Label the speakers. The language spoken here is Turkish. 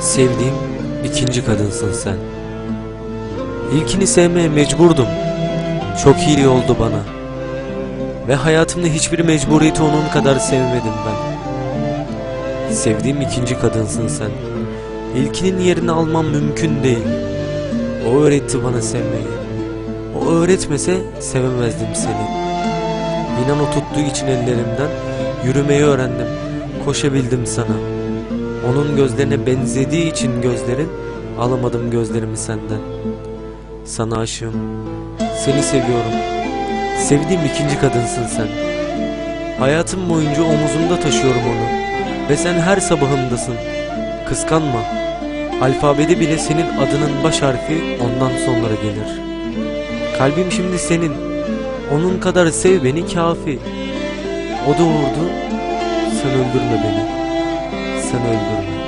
Speaker 1: Sevdiğim ikinci kadınsın sen. İlkini sevmeye mecburdum. Çok iyi oldu bana. Ve hayatımda hiçbir mecburiyeti onun kadar sevmedim ben. Sevdiğim ikinci kadınsın sen. İlkinin yerini almam mümkün değil. O öğretti bana sevmeyi. O öğretmese sevemezdim seni. İnan o tuttuğu için ellerimden yürümeyi öğrendim. Koşabildim sana. Onun gözlerine benzediği için gözlerin alamadım gözlerimi senden. Sana aşığım. Seni seviyorum. Sevdiğim ikinci kadınsın sen. Hayatım boyunca omuzumda taşıyorum onu. Ve sen her sabahımdasın. Kıskanma. Alfabede bile senin adının baş harfi ondan sonra gelir. Kalbim şimdi senin. Onun kadar sev beni kafi. O doğurdu. Sen öldürme beni. Sen öldürme.